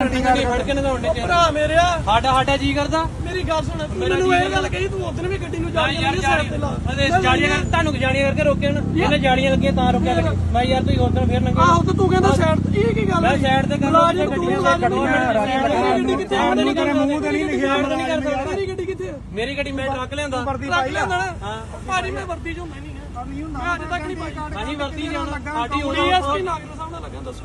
ਭਰਾ ਮੇਰਿਆ ਸਾਡਾ ਸਾਡਾ ਜੀ ਕਰਦਾ ਮੇਰੀ ਗੱਲ ਸੁਣ ਤੂੰ ਮੈਨੂੰ ਇਹ ਗੱਲ ਕਹੀ ਤੂੰ ਉਦੋਂ ਵੀ ਗੱਡੀ ਨੂੰ ਜਾ ਹਾਂ ਯਾਰ ਜਾਣੀ ਅਦੇ ਜਾਣੀਆਂ ਕਰ ਤੁਹਾਨੂੰ ਜਾਣੀਆਂ ਕਰਕੇ ਰੋਕਿਆ ਨਾ ਇਹਨੇ ਜਾਣੀਆਂ ਲੱਗੀਆਂ ਤਾਂ ਰੋਕਿਆ ਲੱਗੇ ਮੈਂ ਯਾਰ ਤੁਸੀਂ ਉਧਰ ਫੇਰ ਨੰਗੇ ਆਹੋ ਤੇ ਤੂੰ ਕਹਿੰਦਾ ਸਾਈਡ ਤੇ ਇਹ ਕੀ ਗੱਲ ਮੈਂ ਸਾਈਡ ਤੇ ਤੂੰ ਮੁਲਾਜ਼ਮ ਕੱਢੋ ਗੱਡੀ ਕਿੱਥੇ ਆ? ਨਹੀਂ ਕਰ ਮੂੰਹ ਤੇ ਨਹੀਂ ਕਰ ਸਕਦਾ ਮੇਰੀ ਗੱਡੀ ਕਿੱਥੇ ਆ? ਮੇਰੀ ਗੱਡੀ ਮੈਂ ਟਰੱਕ ਲਿਆਂਦਾ ਰੱਖ ਲੈਂਦਾ ਨਾ ਭਾਜੀ ਮੈਂ ਵਰਦੀ ਚ ਹੁੰਦਾ ਨਹੀਂ ਹੈ ਮੈਂ ਅੱਜ ਤੱਕ ਨਹੀਂ ਪਾਈ ਅਸੀਂ ਵਰਤੀ ਜਾਣਾ ਸਾਡੀ ਹੋਣੀ ਡੀਐਸਪੀ ਨਾਗਰ ਸਾਹਿਬ ਨਾਲ ਲੱਗਾ ਦੱਸੋ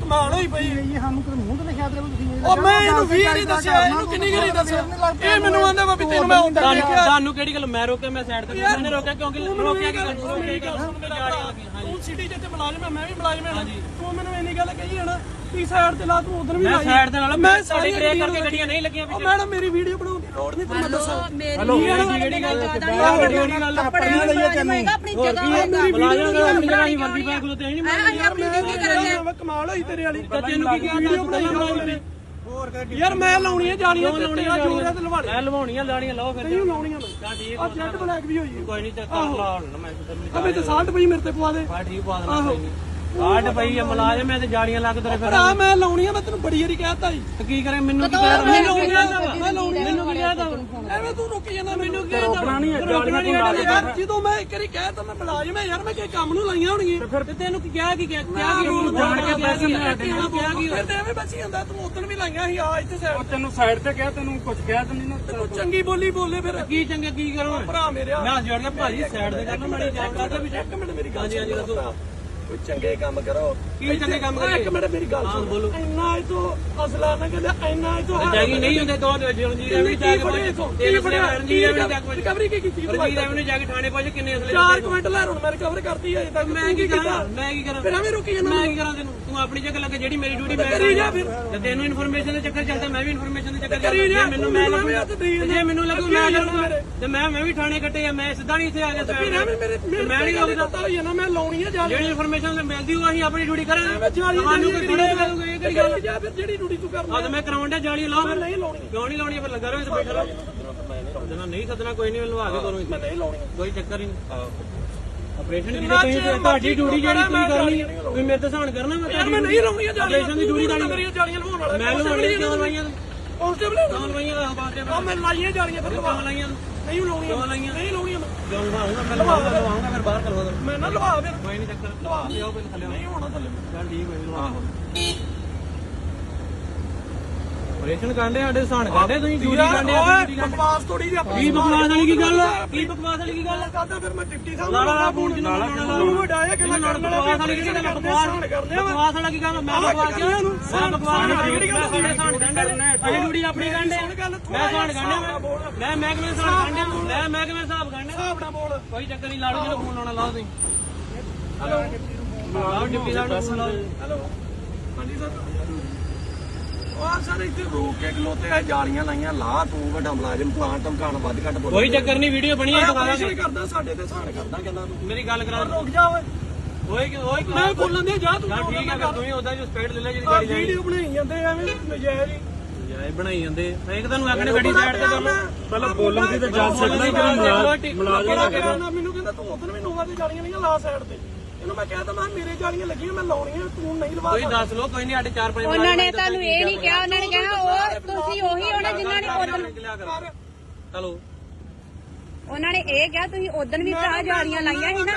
ਕਮਾਲ ਹੋਈ ਪਈ। ਇਹ ਸਾਨੂੰ ਕਿਤੇ ਮੂੰਹ ਤੇ ਲਿਖਿਆ ਦੇ ਤੁਸੀਂ ਉਹ ਮੈਂ ਇਹਨੂੰ ਵੀ ਨਹੀਂ ਦੱਸਿਆ ਇਹਨੂੰ ਕਿੰਨੀ ਗਰੀ ਦੱਸਿਆ? ਇਹ ਮੈਨੂੰ ਆਂਦਾ ਵਾ ਵੀ ਤੈਨੂੰ ਮੈਂ ਹੁੰਦਾ ਦੇਖਿਆ ਤੁਹਾਨੂੰ ਕਿਹੜੀ ਗੱਲ ਮੈਂ ਰੋਕਿਆ ਮੈਂ ਸਾਈਡ ਤੇ ਮੈंने ਰੋਕਿਆ ਕਿਉਂਕਿ ਰੋਕਿਆ ਕਿ ਮੇਰੀ ਗੱਲ ਸੁਣ ਮੇਰਾ ਭਰਾ। ਤੂੰ ਸਿਟੀ ਇੱਥੇ ਮੁਲਾਜ਼ਮ ਹੈ ਮੈਂ ਵੀ ਮੁਲਾਜ਼ਮ ਹਾਂ ਤੂੰ ਮੈਨੂੰ ਇੰਨੀ ਗੱਲ ਕਹੀ ਹੈ ਨਾ ਤੀ ਸਾਈਡ ਤੇ ਲਾ ਤੂੰ? ਉਧਰ ਵੀ ਮੈਂ ਲਾਈ। ਸਾਈਡ ਦੇ ਨਾਲ ਮੈਂ ਮੈਂ ਸਾਰੀ ਸਾਡੀ ਬ੍ਰੇਕ ਕਰਕੇ ਗੱਡੀਆਂ ਨਹੀਂ ਲੱਗੀਆਂ ਉਹ ਮੈਡਮ ਮੇਰੀ ਵੀਡੀਓ ਬਣਾਉਣ ਦੀ ਲੋੜ ਨਹੀਂ ਤੁਹਾਨੂੰ ਮੈਂ ਦੱਸਾਂ। ਹਲੋ ਕਿਹੜੀ ਗੱਲ ਕਿਹੜੀ ਗੱਲ ਆਪਣੀ ਲਈਏ ਤੈਨੂੰ ਆਪਣੀ ਜਗ੍ਹਾ ਹੋਏਗਾ ਬੁਲਾਇਆ ਗਾ ਆਪਣੀ ਜਗ੍ਹਾ ਹੀ ਵਰਦੀ ਪਾ ਕੇ ਤੇ ਨਹੀਂ ਅਸੀਂ ਆਪਣੀ ਡਿਊਟੀ ਕਰਾਂਗੇ ਮੈਂ ਕਮਾਲ ਹੋਈ ਤੇਰੇ ਵਾਲੀ। ਤੈਨੂੰ ਕੀ ਵੀਡੀਓ ਮੇਰੀ ਯਾਰ ਮੈਂ ਲਾਉਣੀ ਹੈ ਜਾਲੀਆਂ ਤੇ ਤੇਰਾ ਜੋਰ ਹੈ ਤੇ ਲਵਾ ਲੈ ਮੈਂ ਲਵਾਉਣੀਆਂ ਲਾਣੀਆਂ ਲਾਓ ਫਿਰ। ਨਹੀਂ ਲਾਉਣੀਆਂ ਮੈਂ। ਤਾਂ ਠੀਕ ਆ ਜੈਟ ਬਲੈਕ ਵੀ ਹੋਈ ਹੈ। ਕੋਈ ਨਹੀਂ ਤੇ ਕਰ ਲਾ ਹੁਣ ਮੈਂ ਨਹੀਂ ਅਬੇ ਤੇ ਸਾਲਟ ਪਈ ਮੇਰੇ ਤੇ ਪਵਾ ਦੇ। ਬਾ ਠੀਕ ਪਾ ਦੇਣਾ ਕੋਈ ਨਹੀਂ। ਕਾਟ ਪਈ ਆ ਮਲਾਜਮ ਮੈਂ ਤੇ ਤੇਰੇ ਫਿਰ ਭਰਾ ਮੈਂ ਲਾਉਣੀ ਆ ਮੈਂ ਤੈਨੂੰ ਬੜੀ ਵਾਰੀ ਕਹਿਤਾ ਜੀ ਤੇ ਕੀ ਕਰੇ ਮੈਨੂੰ ਕੀ ਕਹਿ ਮੈਂ ਲਾਉਣੀ ਆ ਮੈਂ ਲਾਉਣੀ ਮੈਨੂੰ ਕੀ ਕਹਿਦਾ ਐਵੇਂ ਤੂੰ ਰੁਕ ਜਾਂਦਾ ਮੈਨੂੰ ਕੀ ਰੋਕਣਾ ਨਹੀਂ ਹੈ ਰੋਕਣਾ ਨਹੀਂ ਹੈ ਯਾਰ ਜਦੋਂ ਮੈਂ ਇੱਕ ਵਾਰੀ ਕਹਿ ਤਾ ਮੈਂ ਮੁਲਾਜ਼ਮ ਹੈ ਯਾਰ ਮੈਂ ਕਿਸੇ ਕੰਮ ਨੂੰ ਲਾਈਆਂ ਹੋਣਗੀਆਂ ਫਿਰ ਤੇ ਤੈਨੂੰ ਕੀ ਕਿਹਾ ਕੀ ਕਿਹਾ? ਕਿਹਾ ਕੀ ਉਹਨੂੰ ਜਾਣ ਕੇ ਪੈਸੇ ਮੈਂ ਕਿਹਾ ਕੀ ਫਿਰ ਤੇ ਐਵੇਂ ਬਚੀ ਜਾਂਦਾ ਤੂੰ ਉਦੋਂ ਵੀ ਲਾਈਆਂ ਸੀ ਆ ਇੱਥੇ ਸਾਈਡ ਤੈਨੂੰ ਸਾਈਡ ਤੇ ਕਿਹਾ ਤੈਨੂੰ ਕੁਝ ਕਿਹਾ ਤੈਨੂੰ ਨਾ ਤੂੰ ਚੰਗੀ ਬੋਲੀ ਬੋਲੇ ਫਿਰ। ਕੀ ਚੰਗਾ ਕੀ ਕਰੋ? ਭਰਾ ਮੇਰਿਆ। ਮੈਂ ਜੋੜ ਕੇ ਭਾਜੀ ਸਾਈਡ ਤੇ ਕਰਨਾ ਮਾੜੀ ਜਾਣ ਕਰਦਾ ਵੀ ਇੱਕ ਮਿੰਟ ਮੇਰੀ ਗੱਲ ਹਾਂਜੀ ਹਾਂਜੀ ਕੋਈ ਚੰਗੇ ਕੰਮ ਕਰੋ। ਕੀ ਚੰਗੇ ਕੰਮ ਓਏ, ਇੱਕ ਮਿੰਟ ਮੇਰੀ ਗੱਲ ਸੁਣ। ਬੋਲੋ। ਇੰਨਾ ਇਹ ਤੋਂ ਅਸਲਾ ਨਾ ਕਹਿੰਦੇ ਇੰਨਾ ਇਹ ਤੋਂ ਜਾਗੀ ਨਹੀਂ ਹੁੰਦੇ ਦੋ ਰਣਜੀਤ ਐਵੇਂ ਜਾ ਕੇ ਤਿੰਨ ਅਸਲੇ ਰਣਜੀਤ ਐਵੇਂ ਜਾ ਕੇ ਰਿਕਵਰੀ ਕੀ ਕੀਤੀ ਰਣਜੀਤ ਐਵੇਂ ਜਾ ਕੇ ਥਾਣੇ ਪਹੁੰਚ ਕਿੰਨੇ ਅਸਲੇ ਚਾਰ ਕੁਇੰਟ ਲੈ ਹੁਣ ਮੈਂ ਰਿਕਵਰ ਕਰਤੀ ਹੈ ਤੱਕ। ਮੈਂ ਕੀ ਕਰਾਂ? ਮੈਂ ਕੀ ਕਰਾਂ? ਫਿਰ ਐਵੇਂ ਰੁਕੀ ਜਾਂਦਾ ਮੈਂ ਕੀ ਕਰਾਂ ਤੈਨੂੰ? ਤੂੰ ਆਪਣੀ ਜਗ੍ਹਾ ਲੱਗੇ ਜਿਹੜੀ ਮੇਰੀ ਡਿਊਟੀ ਮੈਂ ਕਰੀ ਜਾ ਫਿਰ। ਤੇ ਤੈਨੂੰ ਇਨਫੋਰਮੇਸ਼ਨ ਦੇ ਚੱਕਰ ਚੱਲਦਾ ਮੈਂ ਵੀ ਇਨਫੋਰਮੇਸ਼ਨ ਦੇ ਚੱਕਰ ਕਰੀ ਚੱਲਦਾ। ਜਾ, ਜੇ ਮੈਨੂੰ ਮੈਂ ਮੈਨੂੰ ਲੱਗੂ ਹੱਥ ਦੇਈ ਤੇ ਜੇ ਮੈਨੂੰ ਲੱਗੂ ਮੈਂ ਲੱਗੂ ਤੇ ਮੈਂ ਮੈਂ ਵੀ ਥਾਣੇ ਕੱਟੇ ਆ ਮੈਂ ਸਿੱਧਾ ਨਹੀਂ ਇੱਥੇ ਆ ਗਿਆ ਫਿਰ ਐਵੇਂ ਮੇਰੇ ਮੈਂ ਨਹੀਂ ਪਤਾ ਹੋਈ ਹੈ ਨਾ ਮੈਂ ਲਾਉਣੀ ਹੈ ਜਾ ਜਿਹੜੀ ਇਨਫੋਰਮੇਸ਼ਨ ਮਿਲਦੀ ਉਹ ਅਸੀਂ ਆਪਣੀ ਡਿਊਟੀ ਕਰਾਂਗੇ। ਤੁਹਾਨੂੰ ਕੋਈ ਥੋੜੇ ਕਰੂਗਾ ਇਹ ਕਿਹੜੀ ਗੱਲ? ਜਾ ਫਿਰ ਜਿਹੜੀ ਡਿਊਟੀ ਤੂੰ ਕਰਨਾ ਆ ਤੇ ਮੈਂ ਕਰਾਉਣ ਡਿਆ ਜਾਲੀ ਲਾਓ ਫਿਰ। ਨਹੀਂ ਲਾਉਣੀ। ਕਿਉਂ ਨਹੀਂ ਲਾਉਣੀ? ਫਿਰ ਲੱਗਾ ਰਹੋ ਇੱਥੇ ਬੈਠਾ ਰਹੋ। ਜਦੋਂ ਨਹੀਂ ਸੱਦਣਾ ਕੋਈ ਨਹੀਂ ਮੈਨੂੰ ਆ ਕੇ ਕਰੋ ਮੈਂ ਨਹੀਂ ਲਾਉਣੀ। ਕੋਈ ਚੱਕਰ ਹੀ ਨਹੀਂ। ਆਪਰੇਸ਼ਨ ਦੀ ਤੁਸੀਂ ਤੁਹਾਡੀ ਡਿਊਟੀ ਜਿਹੜੀ ਤੁਸੀਂ ਕਰਨੀ ਤੁਸੀਂ ਮੇਰੇ ਤੇ ਸਹਾਨ ਕਰਨਾ ਮੈਂ ਮੈਂ ਨਹੀਂ ਲਾਉਣੀ ਜਾਲੀਆਂ ਆਪਰੇਸ਼ਨ ਦੀ ਡਿਊਟੀ ਤੁਹਾਡੀ ਮੇਰੀਆਂ ਜਾਲੀਆਂ ਲਵਾਉਣ ਵਾਲਾ। ਮੈਂ ਲਵਾਉਣੀ ਕਿਉਂ ਲਵਾਈਆਂ? ਤੂੰ ਕਾਂਸਟੇਬਲ ਕਿਉਂ ਲਵਾਈਆਂ? ਆ ਬਾਤੇ ਆ ਮੈਂ ਲਾਈਆਂ ਜਾਲੀਆਂ ਫਿਰ ਲਵਾ ਲਾਈਆਂ? ਤੂੰ ਨਹੀਂ ਲਾਉਣੀਆਂ ਕਿਉਂ ਲਾਈਆਂ ਨਹੀਂ ਲਾਉਣੀਆਂ ਮੈਂ। ਕਿਉਂ ਲਵਾਉਂਗਾ ਮੈਂ ਲਵਾਉਂਗਾ ਲਵਾਉਂਗਾ ਫਿਰ। ਬਾਹਰ ਕਰਵਾ ਦੋ। ਮੈਂ ਨਾ ਲਵਾ ਫਿਰ। ਕੋਈ ਨਹੀਂ ਚੱਕਰ। ਲਵਾ। ਲਿਓ ਪਹਿਲਾਂ ਥੱਲੇ ਨਹੀਂ ਹੋਣਾ ਥੱਲੇ। ਚੱਲ ਠੀਕ ਹੋਈ ਲਵਾ ਆਪਰੇਸ਼ਨ ਕਾਂਡੇ ਸਾਡੇ ਸਹਾਨ ਕਾਂਡੇ ਤੁਸੀਂ? ਡਿਊਟੀ ਕਾਂਡੇ ਓਏ ਬਕਵਾਸ ਥੋੜੀ ਜਿਹੀ ਆਪਣੀ ਕੀ ਬਕਵਾਸ ਵਾਲੀ ਕੀ ਗੱਲ ਕੀ ਬਕਵਾਸ ਵਾਲੀ ਕੀ ਗੱਲ ਕਰਦਾ ਫਿਰ ਮੈਂ ਡਿਪਟੀ ਸਾਹਿਬ ਲਾਲਾ ਦਾ ਫੋਨ ਜਿੰਨਾ ਲਾਉਣਾ ਤੂੰ ਵੱਡਾ ਹੈ ਕਿੰਨਾ ਕਰਨ ਵਾਲਾ ਬਕਵਾਸ ਵਾਲੀ ਕੀ ਗੱਲ? ਬਕਵਾਸ ਕਰਦੇ ਆ। ਬਕਵਾਸ ਵਾਲਾ ਕੀ ਗੱਲ? ਮੈਂ ਬਕਵਾਸ ਕਿਉਂ ਮੈਂ ਬਕਵਾਸ ਵਾਲੀ ਕਿਹੜੀ ਗੱਲ ਸਾਡੇ ਸਾਨ ਗੰਢੇ ਅਸੀਂ ਡਿਊਟੀ ਆਪਣੀ ਗੰਢੇ ਮੈਂ ਸਾਨ ਗੰਢੇ ਮੈਂ ਮੈਂ ਕਿਵੇਂ ਸਾਨ ਗੰਢੇ ਮੈਂ ਮੈਂ ਕਿਵੇਂ ਹਿਸਾਬ ਗੰਢੇ ਹਿਸਾਬ ਨਾਲ ਬੋਲ ਕੋਈ ਚੱਕਰ ਨਹੀਂ ਲਾੜੂ ਜਿਹੜਾ ਫੋਨ ਲਾਉਣਾ ਲਾਓ ਤੁਸੀਂ। ਹੈਲੋ। ਡਿਪਟੀ ਸਾਹਿਬ ਨੂੰ ਫੋਨ ਲਾਓ। ਹੈਲੋ। ਹਾਂਜੀ ਸਰ। ਉਹ ਸਰ ਇੱਥੇ ਰੋਕ ਕੇ ਖਲੋਤੇ ਆ ਜਾਲੀਆਂ ਲਾਈਆਂ ਲਾ ਤੂੰ ਵੱਡਾ ਮੁਲਾਜ਼ਮ ਪਲਾਂਟ ਧਮਕਾਣ ਵੱਧ ਘੱਟ ਬੋਲ ਕੋਈ ਚੱਕਰ ਨਹੀਂ ਵੀਡੀਓ ਬਣੀ ਹੈ ਦੁਬਾਰਾ ਆਪਰੇਸ਼ਨ ਕਰਦਾ ਸਾਡੇ ਤੇ ਸਾਨ ਕਰਦਾ ਕਹਿੰਦਾ ਤੂੰ। ਮੇਰੀ ਗੱਲ ਕਰਾ। ਰੁਕ ਜਾ ਓਏ। ਓਏ ਓਏ ਮੈਂ ਬੋਲਣ ਦੇ ਜਾ ਤੂੰ ਠੀਕ ਹੈ ਫਿਰ ਤੂੰ ਹੀ ਉਹਦਾ ਜੋ ਸਪੀਡ ਲੈ ਲੈ ਜਿਹੜੀ ਆ ਗਾੜੀ ਜਾਣੀ ਵੀਡੀਓ ਬਣਾਈ ਜਾਂਦੇ ਐਵੇਂ ਨਜਾਇਜ਼ ਹੀ। ਜਾਏ ਬਣਾਈ ਜਾਂਦੇ। ਇੱਕ ਤੁਹਾਨੂੰ ਆਖਣੇ ਗੱਡੀ ਸਾਈਡ ਤੇ ਕਰ ਲਓ ਪਹਿਲਾਂ ਬੋਲਣ ਦੀ ਤੇ ਜਾ ਸਕਦਾ ਹੀ ਕਿ ਮੁਲਾਜ਼ਮ ਮੈਨੂੰ ਕਹਿੰਦਾ ਤੂੰ ਉਧਰ ਵੀ ਨੋਵਾ ਦੀ ਜਾਲੀਆਂ ਨਹੀਂ ਲਾ ਸਾਈਡ ਤੇ। ਇਹਨੂੰ ਮੈਂ ਕਹਿ ਮੇਰੇ ਜਾਲੀਆਂ ਲੱਗੀਆਂ ਮੈਂ ਲਾਉਣੀਆਂ ਤੂੰ ਨਹੀਂ ਲਵਾ ਕੋਈ ਦੱਸ ਲੋ ਕੋਈ ਨਹੀਂ ਸਾਡੇ 4-5 ਉਹਨਾਂ ਨੇ ਤੁਹਾਨੂੰ ਇਹ ਨਹੀਂ ਕਿਹਾ ਉਹਨਾਂ ਨੇ ਕਿਹਾ ਉਹ ਤੁਸੀਂ ਉਹੀ ਹੋਣਾ ਜਿਨ੍ਹਾਂ ਨੇ ਉਦੋਂ ਚਲੋ। ਉਹਨਾਂ ਨੇ ਇਹ ਕਿਹਾ ਤੁਸੀਂ ਉਦੋਂ ਵੀ ਭਰਾ ਜਾਲੀਆਂ ਲਾਈਆਂ ਸੀ ਨਾ।